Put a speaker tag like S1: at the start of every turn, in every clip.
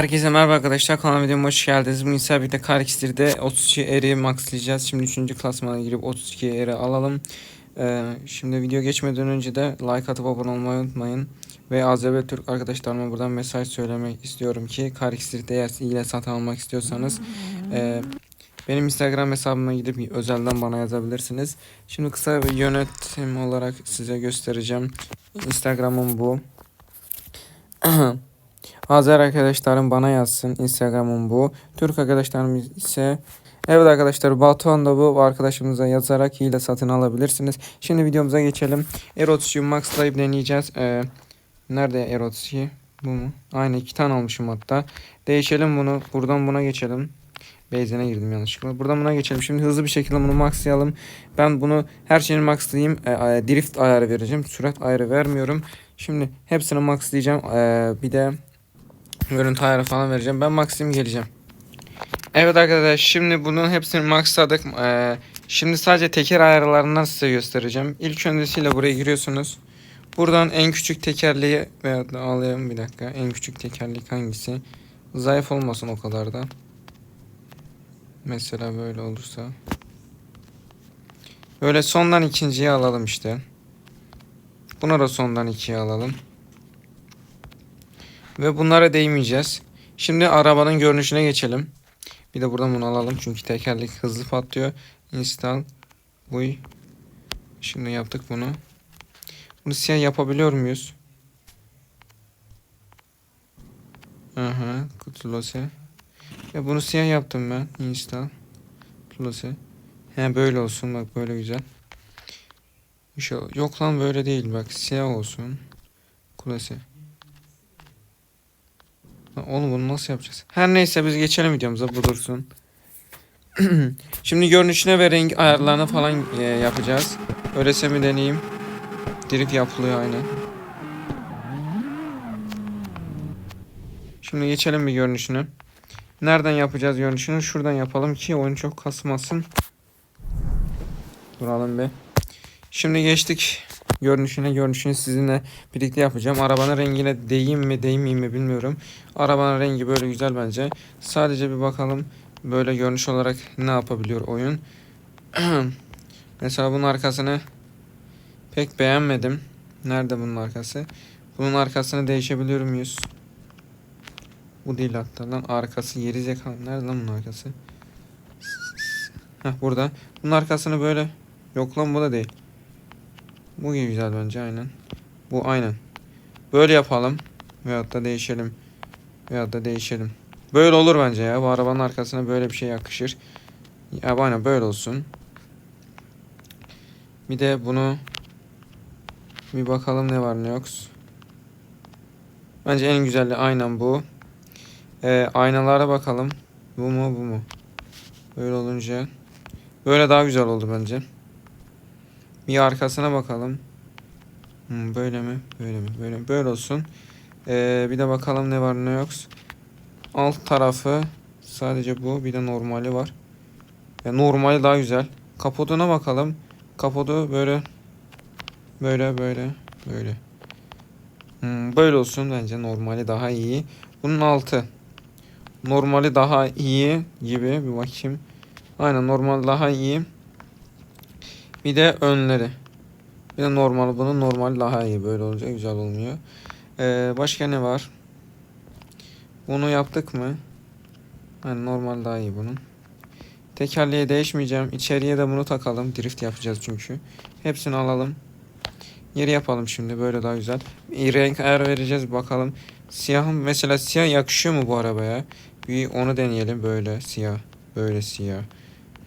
S1: Herkese merhaba arkadaşlar kanalıma videoma hoş geldiniz. Bugün sizlerle birlikte Karixtir'de 32 eri maxlayacağız. Şimdi 3. klasmana girip 32 eri alalım. Ee, şimdi video geçmeden önce de like atıp abone olmayı unutmayın. Ve AZB Türk arkadaşlarıma buradan mesaj söylemek istiyorum ki Karixtir'de eğer ile satın almak istiyorsanız e, benim Instagram hesabıma gidip özelden bana yazabilirsiniz. Şimdi kısa bir yönetim olarak size göstereceğim. Instagram'ım bu. Azer arkadaşlarım bana yazsın. Instagram'ım bu. Türk arkadaşlarım ise Evet arkadaşlar Batuhan da bu arkadaşımıza yazarak hile satın alabilirsiniz. Şimdi videomuza geçelim. Erotsu'yu maxlayıp deneyeceğiz. Ee, nerede Erotsu? Bu mu? Aynı iki tane almışım hatta. Değişelim bunu. Buradan buna geçelim. Base'ine girdim yanlışlıkla. Buradan buna geçelim. Şimdi hızlı bir şekilde bunu maxlayalım. Ben bunu her şeyini maxlayayım. E, drift ayarı vereceğim. Sürat ayarı vermiyorum. Şimdi hepsini maxlayacağım. E, bir de görüntü ayarı falan vereceğim. Ben maxlayayım geleceğim. Evet arkadaşlar şimdi bunun hepsini maxladık. E, şimdi sadece teker ayarlarından size göstereceğim. İlk öncesiyle buraya giriyorsunuz. Buradan en küçük tekerleği veya da alayım bir dakika. En küçük tekerlek hangisi? Zayıf olmasın o kadar da. Mesela böyle olursa. Böyle sondan ikinciyi alalım işte. Buna da sondan ikiye alalım. Ve bunlara değmeyeceğiz. Şimdi arabanın görünüşüne geçelim. Bir de buradan bunu alalım çünkü tekerlek hızlı patlıyor. Install. Uy. Şimdi yaptık bunu. Bunu siyah yapabiliyor muyuz? Aha, kutulose. Ya bunu siyah yaptım ben. Install. Kutulose. He böyle olsun bak böyle güzel. Yok lan böyle değil bak siyah olsun. Kulesi. Oğlum bunu nasıl yapacağız? Her neyse biz geçelim videomuza bu dursun. Şimdi görünüşüne ve renk ayarlarına falan e, yapacağız. Öylese mi deneyeyim? Drift yapılıyor aynen. Şimdi geçelim bir görünüşünü. Nereden yapacağız görünüşünü? Şuradan yapalım ki oyun çok kasmasın. Duralım bir. Şimdi geçtik görünüşüne. Görünüşünü sizinle birlikte yapacağım. Arabanın rengine değeyim mi değmeyeyim mi bilmiyorum. Arabanın rengi böyle güzel bence. Sadece bir bakalım böyle görünüş olarak ne yapabiliyor oyun. Mesela bunun arkasını pek beğenmedim. Nerede bunun arkası? Bunun arkasını değişebiliyor muyuz? Bu değil hatta lan arkası yeri zekalı. Nerede lan bunun arkası? Heh burada. Bunun arkasını böyle yok lan bu da değil. Bu güzel bence aynen. Bu aynen. Böyle yapalım. Veyahut da değişelim. Veyahut da değişelim. Böyle olur bence ya. Bu arabanın arkasına böyle bir şey yakışır. Ya aynen böyle olsun. Bir de bunu bir bakalım ne var ne yok. Bence en güzeli aynen bu. Ee, aynalara bakalım. Bu mu bu mu? Böyle olunca. Böyle daha güzel oldu bence. Bir arkasına bakalım. Hmm, böyle mi? Böyle mi? Böyle mi? Böyle olsun. Ee, bir de bakalım ne var ne yok. Alt tarafı sadece bu. Bir de normali var. Ya normali daha güzel. Kaputuna bakalım. Kaputu böyle böyle böyle böyle. Hmm, böyle olsun bence normali daha iyi. Bunun altı normali daha iyi gibi bir bakayım. Aynen normal daha iyi. Bir de önleri. Bir de normal bunun normal daha iyi böyle olacak güzel olmuyor. Ee, başka ne var? Bunu yaptık mı? Yani normal daha iyi bunun. Tekerleğe değişmeyeceğim. İçeriye de bunu takalım. Drift yapacağız çünkü. Hepsini alalım. Yeri yapalım şimdi. Böyle daha güzel. Bir renk ayar vereceğiz bakalım. Siyahım mesela siyah yakışıyor mu bu arabaya? Bir onu deneyelim böyle siyah. Böyle siyah.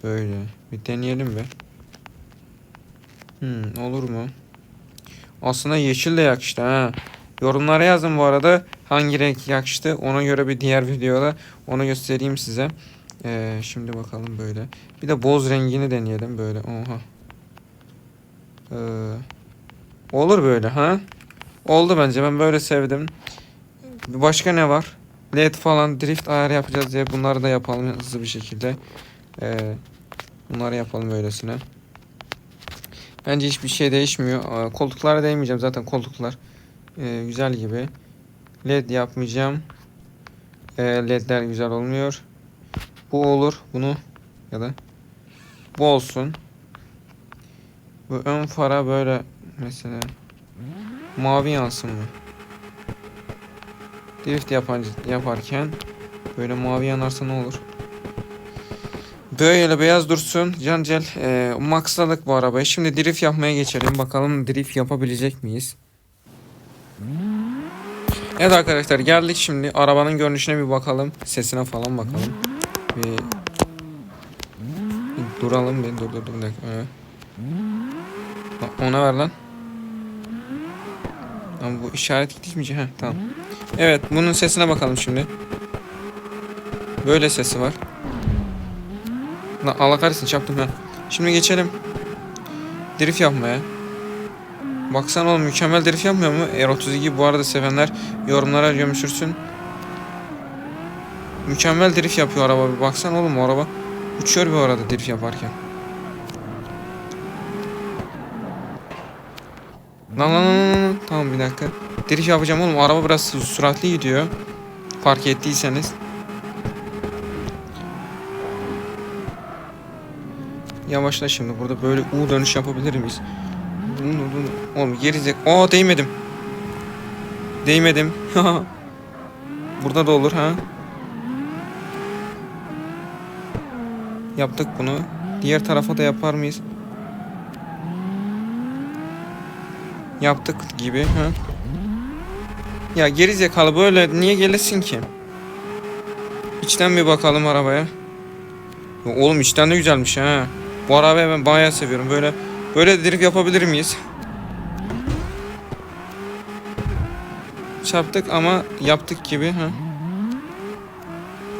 S1: Böyle. Bir deneyelim bir. Hmm, olur mu? Aslında yeşil de yakıştı ha. Yorumlara yazın bu arada hangi renk yakıştı. Ona göre bir diğer videoda onu göstereyim size. Ee, şimdi bakalım böyle. Bir de boz rengini deneyelim böyle. Oha. Ee, olur böyle ha? Oldu bence ben böyle sevdim. Başka ne var? LED falan drift ayarı yapacağız diye bunları da yapalım hızlı bir şekilde. Ee, bunları yapalım öylesine. Bence hiçbir şey değişmiyor. Aa, Koltuklara değmeyeceğim zaten koltuklar e, güzel gibi. LED yapmayacağım. e, ledler güzel olmuyor. Bu olur. Bunu ya da bu olsun. Bu ön fara böyle mesela mavi yansın mı? Drift yapan, yaparken böyle mavi yanarsa ne olur? Böyle beyaz dursun. Cancel e, maxladık bu arabayı. Şimdi drift yapmaya geçelim. Bakalım drift yapabilecek miyiz? Evet arkadaşlar geldik şimdi. Arabanın görünüşüne bir bakalım. Sesine falan bakalım. Bir, bir duralım bir dur dur dur bir. Evet. Ona ver lan. Ama bu işaret gitmeyecek. Heh tamam. Evet bunun sesine bakalım şimdi. Böyle sesi var. Lan Allah kahretsin çarptım ben. Şimdi geçelim. Drift yapmaya. Baksana oğlum mükemmel drift yapmıyor mu? R32 bu arada sevenler yorumlara gömüşürsün. Mükemmel drift yapıyor araba. Bir baksana oğlum o araba. Uçuyor bir arada drift yaparken. Lan lan lan lan. Tamam bir dakika. Drift yapacağım oğlum. Araba biraz süratli gidiyor. Fark ettiyseniz. Yavaşla şimdi. Burada böyle U dönüş yapabilir miyiz? Oğlum gerizek. Aa değmedim. Değmedim. Burada da olur ha. Yaptık bunu. Diğer tarafa da yapar mıyız? Yaptık gibi ha. Ya geri zekalı böyle niye gelesin ki? İçten bir bakalım arabaya. Ya Oğlum içten de güzelmiş ha. Bu arabayı ben bayağı seviyorum. Böyle böyle drift yapabilir miyiz? Çarptık ama yaptık gibi ha.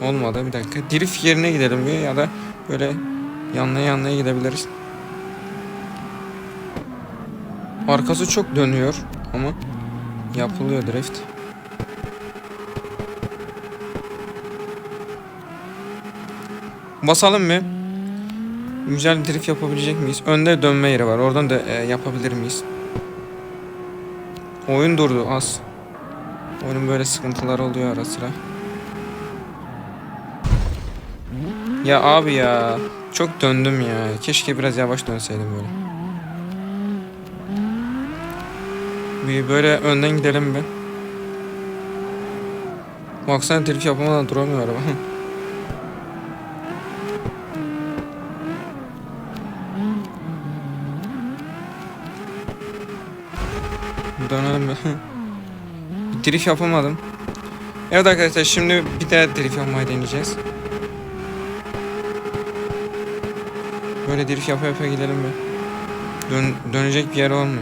S1: Olmadı bir dakika. Drift yerine gidelim bir ya da böyle yanlaya yanlaya gidebiliriz. Arkası çok dönüyor ama yapılıyor drift. Basalım mı? Güzel drift yapabilecek miyiz? Önde dönme yeri var. Oradan da e, yapabilir miyiz? Oyun durdu az. Oyunun böyle sıkıntıları oluyor ara sıra. Ya abi ya. Çok döndüm ya. Keşke biraz yavaş dönseydim böyle. Bir böyle önden gidelim bir. Baksana drift yapamadan duramıyor araba. Dönelim bir. drift yapamadım. Evet arkadaşlar şimdi bir daha drift yapmayı deneyeceğiz. Böyle drift yapa yapa gidelim mi? Dön dönecek bir yer mı?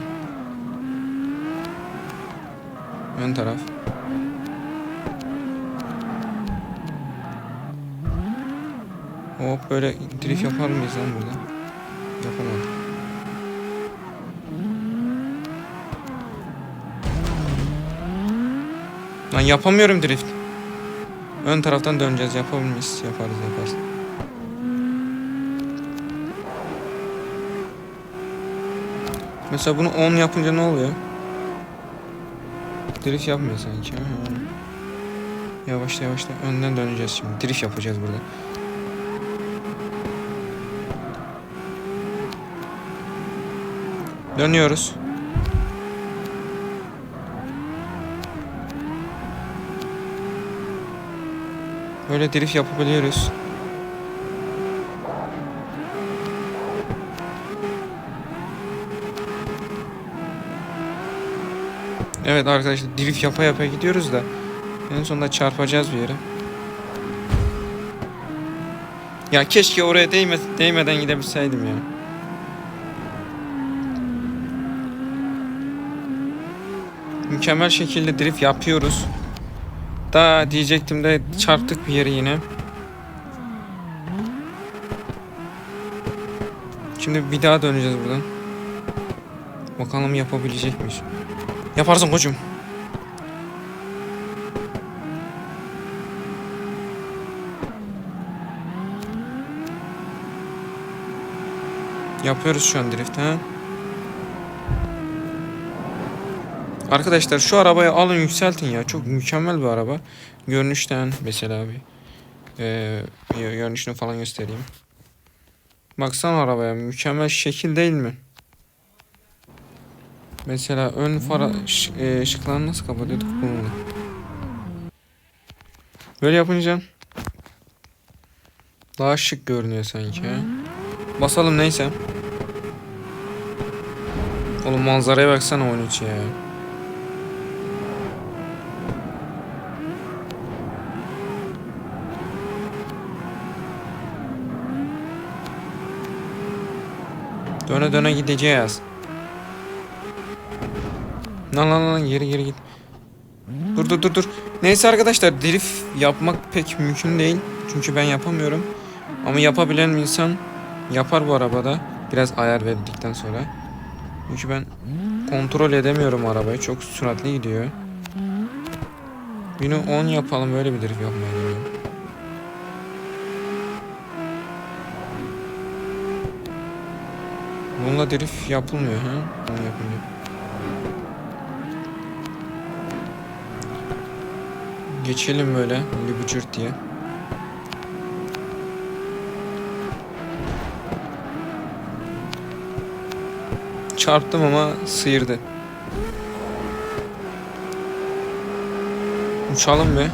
S1: Ön taraf. Hop böyle drift yapar mıyız lan burada? Yapamadım. Lan yapamıyorum drift. Ön taraftan döneceğiz. Yapabilir miyiz? Yaparız yaparız. Mesela bunu 10 yapınca ne oluyor? Drift yapmıyor sanki. Yavaşla yavaşla önden döneceğiz şimdi. Drift yapacağız burada. Dönüyoruz. Böyle drift yapabiliyoruz. Evet arkadaşlar drift yapa yapa gidiyoruz da en sonunda çarpacağız bir yere. Ya keşke oraya değme, değmeden gidebilseydim ya. Mükemmel şekilde drift yapıyoruz. Daha diyecektim de çarptık bir yere yine. Şimdi bir daha döneceğiz buradan. Bakalım yapabilecek miyiz? Yaparsın koçum. Yapıyoruz şu an drift ha. Arkadaşlar şu arabayı alın yükseltin ya. Çok mükemmel bir araba. Görünüşten mesela bir eee görünüşünü falan göstereyim. Baksana arabaya mükemmel şekil değil mi? Mesela ön fara eee, ışıklarını nasıl kapatıyorduk bununla? Böyle yapınca daha şık görünüyor sanki. Basalım neyse. Oğlum manzaraya baksana oyun içi ya. Döne döne gideceğiz. Lan lan lan geri geri git. Dur dur dur dur. Neyse arkadaşlar drift yapmak pek mümkün değil. Çünkü ben yapamıyorum. Ama yapabilen insan yapar bu arabada. Biraz ayar verdikten sonra. Çünkü ben kontrol edemiyorum arabayı. Çok süratli gidiyor. Bunu 10 yapalım böyle bir drift yapmaya Bununla drift yapılmıyor ha? Onu yapınca. Geçelim böyle lübücürt diye. Çarptım ama sıyırdı. Uçalım be.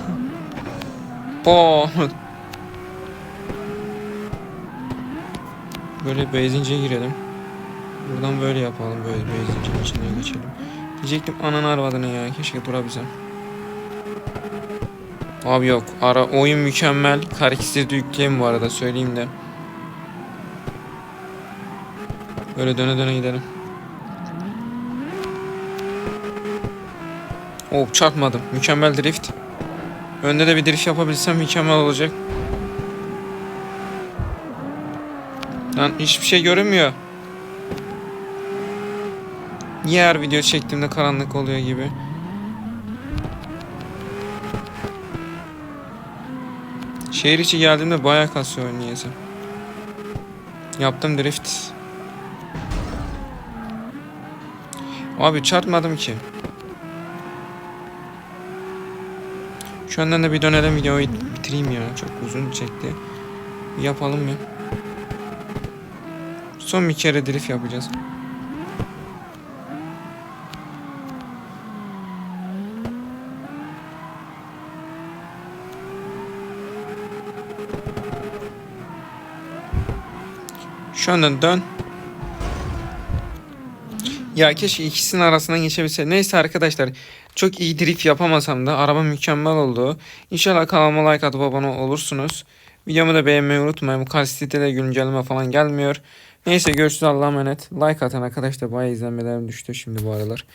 S1: Po. Böyle benzinciye girelim. Buradan böyle yapalım. Böyle benzincinin içine geçelim. Diyecektim ananı arvadını ya. Keşke durabilsem. Abi yok. Ara oyun mükemmel. De yükleyeyim bu arada söyleyeyim de. Böyle döne döne gidelim. Oh çarpmadım. Mükemmel drift. Önde de bir drift yapabilsem mükemmel olacak. Lan hiçbir şey görünmüyor. Niye her video çektiğimde karanlık oluyor gibi? Şehir içi geldiğimde bayağı kasıyor niyeyse. Yaptım drift. Abi çarpmadım ki. Şu andan da bir dönelim videoyu bitireyim ya. Çok uzun çekti. Yapalım mı? Son bir kere drift yapacağız. Şu andan dön. Ya keşke ikisinin arasından geçebilse. Neyse arkadaşlar. Çok iyi drift yapamasam da araba mükemmel oldu. İnşallah kanalıma like atıp abone olursunuz. Videomu da beğenmeyi unutmayın. Bu kalitede de güncelleme falan gelmiyor. Neyse görüşürüz Allah'a emanet. Like atan arkadaşlar bayağı izlenmelerim düştü şimdi bu aralar.